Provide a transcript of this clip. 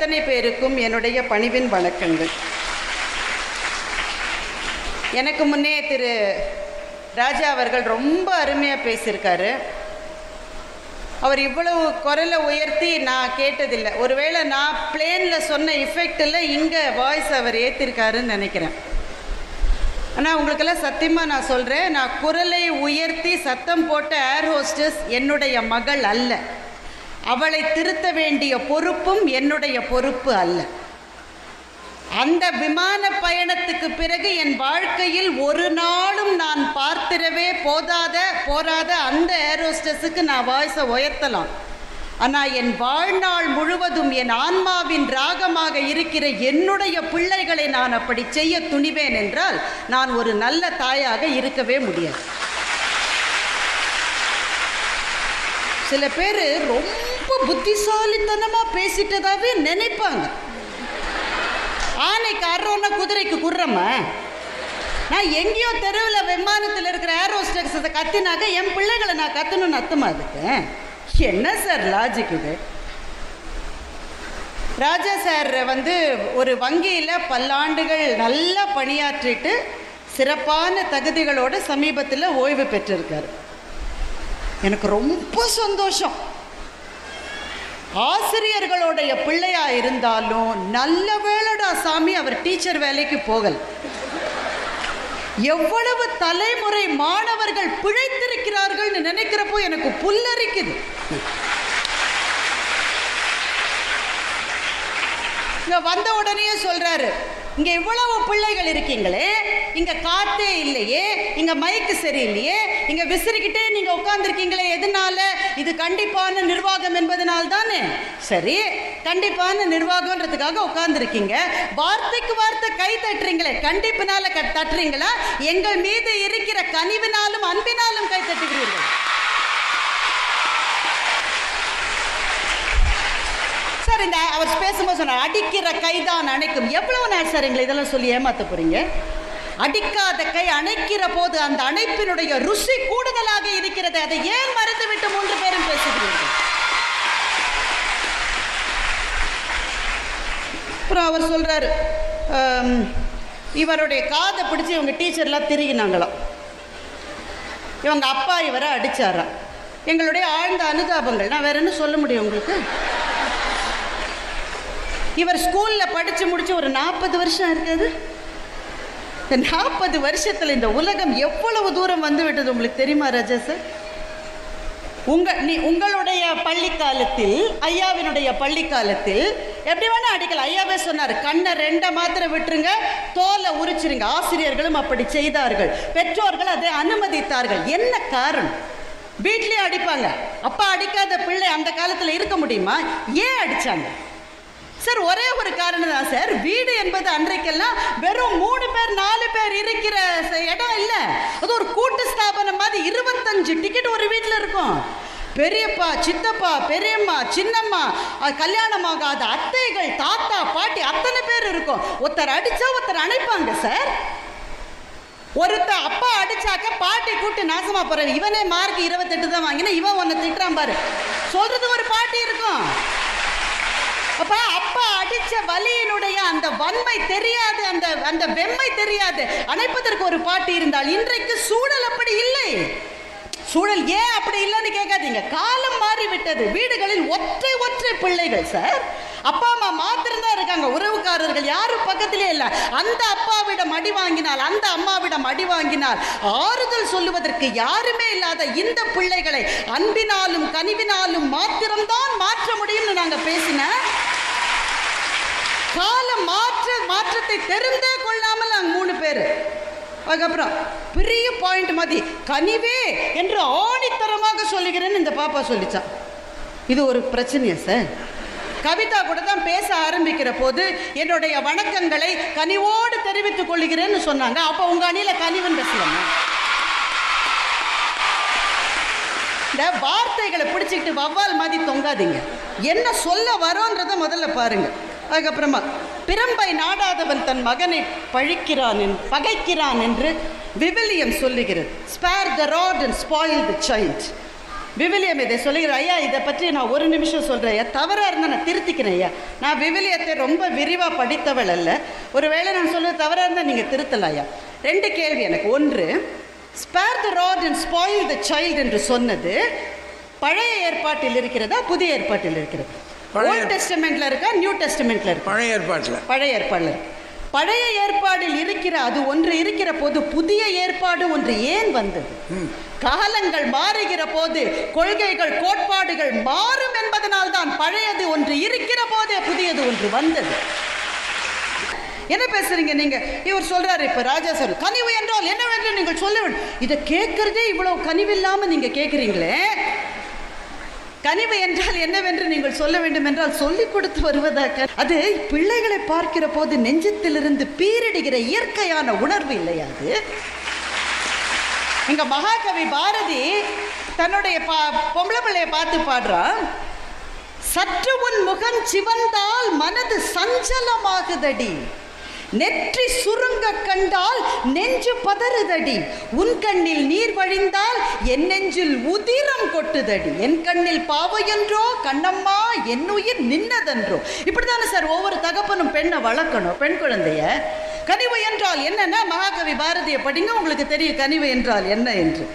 அத்தனை பேருக்கும் என்னுடைய பணிவின் வணக்கங்கள். எனக்கு முன்னே திரு ராஜா அவர்கள் ரொம்ப அருமையாக பேசியிருக்காரு. அவர் இவ்வளவு குரலை உயர்த்தி நான் கேட்டதில்லை. ஒருவேளை நான் பிளேனில் சொன்ன இஃபெக்டில் இங்கே வாய்ஸ் அவர் ஏற்றிருக்காருன்னு நினைக்கிறேன். ஆனால் உங்களுக்கெல்லாம் சத்தியமாக நான் சொல்கிறேன் நான் குரலை உயர்த்தி சத்தம் போட்ட ஏர் ஹோஸ்டஸ் என்னுடைய மகள் அல்ல. அவளை திருத்த வேண்டிய பொறுப்பும் என்னுடைய பொறுப்பு அல்ல. அந்த விமான பயணத்துக்கு பிறகு என் வாழ்க்கையில் ஒரு நாளும் நான் பார்த்திடவே போதாத போராத அந்த ஏரோஸ்டஸுக்கு நான் வாய்ஸை உயர்த்தலாம். ஆனால் என் வாழ்நாள் முழுவதும் என் ஆன்மாவின் ராகமாக இருக்கிற என்னுடைய பிள்ளைகளை நான் அப்படி செய்ய துணிவேன் என்றால் நான் ஒரு நல்ல தாயாக இருக்கவே முடியாது. சில பேர் ரொம்ப புத்திசாலித்தனமாக பேசிட்டதாவே நினைப்பாங்க. ஆனைக்கு அரோன்னா குதிரைக்கு குர்றம்மா நான் எங்கேயோ தெருவில் விமானத்தில் இருக்கிற ஏரோஸ்டக்ஸை கத்தினாக்க என் பிள்ளைகளை நான் கத்தணும்னு அர்த்தமா அதுக்கு? என்ன சார் லாஜிக் இது? ராஜா சார் வந்து ஒரு வங்கியில் பல்லாண்டுகள் நல்லா பணியாற்றிட்டு சிறப்பான தகுதிகளோட சமீபத்தில் ஓய்வு பெற்றிருக்காரு. எனக்கு ரொம்ப சந்தோஷம். ஆசிரியர்களுடைய பிள்ளையா இருந்தாலும் நல்ல வேளடா சாமி அவர் டீச்சர் வேலைக்கு போகல். எவ்வளவு தலைமுறை மாணவர்கள் பிழைத்திருக்கிறார்கள்னு நினைக்கிறப்போ எனக்கு புல்லரிக்குது. இங்க வந்த உடனே சொல்றாரு இங்க இவ்வளவு பிள்ளைகள் இருக்கீங்களே இங்க காத்தே இல்லையே இங்க மைக்கு சரியில்லையே இங்க விசிறிக்கிட்டே நீங்க உட்கார்ந்துருக்கீங்களே எதனால? இது கண்டிப்பான நிர்வாகம் என்பதனால் தானே சரி கண்டிப்பான நிர்வாகம்ன்றதுக்காக உட்கார்ந்துருக்கீங்க. வார்த்தைக்கு வார்த்தை கை தட்டுறீங்களே கண்டிப்பினால தட்டுறீங்களா? எங்கள் மீது இருக்கிற கனிவினாலும் அன்பினாலும் கை தட்டுகிறீர்கள். சார் இந்த அவர் பேசும்போது சொன்னார் அடிக்கிற கைதான் அணைக்கும். எவ்வளவு நேரம் சார் எங்களை இதெல்லாம் சொல்லி ஏமாத்த போறீங்க? அடிக்காத கை அணைக்கிற போது அந்த அணைப்பினுடைய ருசி கூடுதலாக இருக்கிறது. அதை ஏன் மறந்துவிட்டு மூன்று பேரும் பேசுகிறீர்கள்? அப்புறம் அவர் சொல்றார் இவருடைய காதை பிடிச்சி இவங்க டீச்சர்லாம் திருகினாங்களாம். இவங்க அப்பா இவரை அடிச்சாராம். எங்களுடைய ஆழ்ந்த அனுதாபங்கள். நான் வேற என்ன சொல்ல முடியும் உங்களுக்கு? இவர் ஸ்கூல்ல படிச்சு முடிச்சு ஒரு நாற்பது வருஷம் இருக்குது இந்த நாற்பது வருஷத்துல இந்த உலகம் எவ்வளவு தூரம் வந்து விட்டது உங்களுக்கு தெரியுமா ரஜா சார்? உங்க நீ உங்களுடைய பள்ளி காலத்தில் ஐயாவினுடைய பள்ளி காலத்தில் எப்படி வேணா அடிக்கலாம். ஐயாவே சொன்னார் கண்ணை ரெண்டை மாத்திரம் விட்டுருங்க தோலை உரிச்சிருங்க. ஆசிரியர்களும் அப்படி செய்தார்கள். பெற்றோர்கள் அதை அனுமதித்தார்கள். என்ன காரணம்? வீட்லயே அடிப்பாங்க. அப்பா அடிக்காத பிள்ளை அந்த காலத்தில் இருக்க முடியுமா? ஏன் அடிச்சாங்க? சார் ஒரே ஒரு காரணம் தான் சார். வீடு என்பது அன்றைக்கெல்லாம் வெறும் மூணு பேர் நாலு பேர் இருக்கிற இடம் இல்லை. அது ஒரு கூட்டு ஸ்தாபனம் மாதிரி இருபத்தஞ்சு டிக்கெட் ஒரு வீட்டில் இருக்கும். பெரியப்பா சித்தப்பா பெரியம்மா சின்னம்மா கல்யாணமாகாத அத்தைகள் தாத்தா பாட்டி அத்தனை பேர் இருக்கும். ஒருத்தர் அடிச்சா ஒருத்தர் அணைப்பாங்க சார். ஒருத்த அப்பா அடிச்சாக்க பாட்டி கூட்டு நாசமா போறேன் இவனே மார்க் இருபத்தெட்டு தான் வாங்கினா இவன் ஒன்னு திட்டுறான் பாரு. சொல்றது ஒரு பாட்டி இருக்கும். அப்ப அப்பா அடிச்ச வலியினுடைய அந்த வன்மை தெரியாது அந்த அந்த வெம்மை தெரியாது. அணைப்பதற்கு ஒரு பாட்டு இருந்தால் இன்றைக்கு சூழல் அப்படி இல்லை. சூழல் ஏன் அப்படி இல்லைன்னு கேட்காதீங்க. காலம் மாறி விட்டது வீடுகளில் ஒற்றை ஒற்றை பிள்ளைகள் சார் அப்பா அம்மா மாத்திரம் தான் இருக்காங்க. உறவுக்காரர்கள் யாரும் பக்கத்திலே இல்லை. அந்த அப்பாவிடம் அடி வாங்கினால் அந்த அம்மாவிடம் அடி வாங்கினால் ஆறுதல் சொல்லுவதற்கு யாருமே இல்லாத இந்த பிள்ளைகளை அன்பினாலும் கனிவினாலும் மாத்திரம்தான் மாற்ற முடியும்னு நாங்க பேசினேன் காலம் மாற்ற மாற்றத்தை தெரிந்தே கொள்ளாமல் நாங்கள் மூணு பேர். அதுக்கப்புறம் பெரிய பாயிண்ட் மாதிரி கனிவே என்று ஆணித்தரமாக சொல்லுகிறேன்னு இந்த பாப்பா சொல்லிச்சான் இது ஒரு பிரச்சனையா சார் கவிதா கூட தான் பேச ஆரம்பிக்கிற போது என்னுடைய வணக்கங்களை கனிவோடு தெரிவித்துக் கொள்கிறேன்னு சொன்னாங்க. அப்போ உங்க அணியில கனிவன் பேசலாமா? இந்த வார்த்தைகளை பிடிச்சிக்கிட்டு வவ்வால் மாதிரி தொங்காதீங்க. என்ன சொல்ல வரோன்றத முதல்ல பாருங்கள் அதுக்கப்புறமா பிரம்பை நாடாதவன் தன் மகனை பழிக்கிறான் பகைக்கிறான் என்று விவிலியம் சொல்லுகிறது. Spare the rod and spoil the child விவிலியம் இதை சொல்லுகிறேன் ஐயா இதை பற்றி நான் ஒரு நிமிஷம் சொல்கிறேன் ஐயா. தவறாக இருந்தால் நான் திருத்திக்கிறேன் ஐயா. நான் விவிலியத்தை ரொம்ப விரிவாக படித்தவள் அல்ல. ஒருவேளை நான் சொல்றது தவறாக இருந்தால் நீங்கள் திருத்தலாம் ஐயா. ரெண்டு கேள்வி எனக்கு. ஒன்று spare the rod and spoil the child என்று சொன்னது பழைய ஏற்பாட்டில் இருக்கிறதா புதிய ஏற்பாட்டில் இருக்கிறது? ஓல்ட் டெஸ்டமெண்ட்ல இருக்கா நியூ டெஸ்டமெண்ட்ல இருக்கா. பழைய ஏற்பாட்டில். பழைய ஏற்பாடில். இருக்கு. பழைய ஏற்பாடில் இருக்கிற அது ஒன்று இருக்கிற போது புதிய ஏற்பாடு ஒன்று ஏன் வந்தது? காலங்கள் மாறுகிற போது கொள்கைகள் கோட்பாடுகள் மாறும் என்பதனால் தான் பழையது ஒன்று இருக்கிற போதே புதியது ஒன்று வந்தது. என்ன பேசுறீங்க நீங்க? இவர் சொல்றாரு இப்ப ராஜா சார் கனிவு என்றால் என்னவென்று நீங்கள் சொல்ல வேண்டும். இதை கேட்கறதே இவ்வளவு கனிவில்லாம நீங்க கேட்குறீங்களே கனிவு என்றால் என்னவென்று நீங்கள் சொல்ல வேண்டும் என்றால் சொல்லிக் கொடுத்து வருவதாக. அது பிள்ளைகளை பார்க்கிற போது நெஞ்சத்திலிருந்து பீரிடுகிற இயற்கையான உணர்வு இல்லையா அது? இங்க மகாகவி பாரதி தன்னுடைய பா பொம்பளை பிள்ளைய பார்த்து பாடுறான். சற்று உன் முகம் சிவந்தால் மனது சஞ்சலமாகுதடி. நெற்றி சுருங்க கண்டால் நெஞ்சு பதறுதடி. உன் கண்ணில் நீர் வழிந்தால் என் நெஞ்சில் உதிரம் கொட்டுதடி. என் கண்ணில் பாவையென்றோ கண்ணம்மா என் உயிர் நின்னதென்றோ. இப்படிதானே சார் ஒவ்வொரு தகப்பனும் பெண்ணை வளர்க்கணும் பெண் குழந்தைய. கனிவு என்றால் என்னன்னா? மகாகவி பாரதியை படிங்க உங்களுக்கு தெரியும் கனிவு என்றால் என்ன என்று.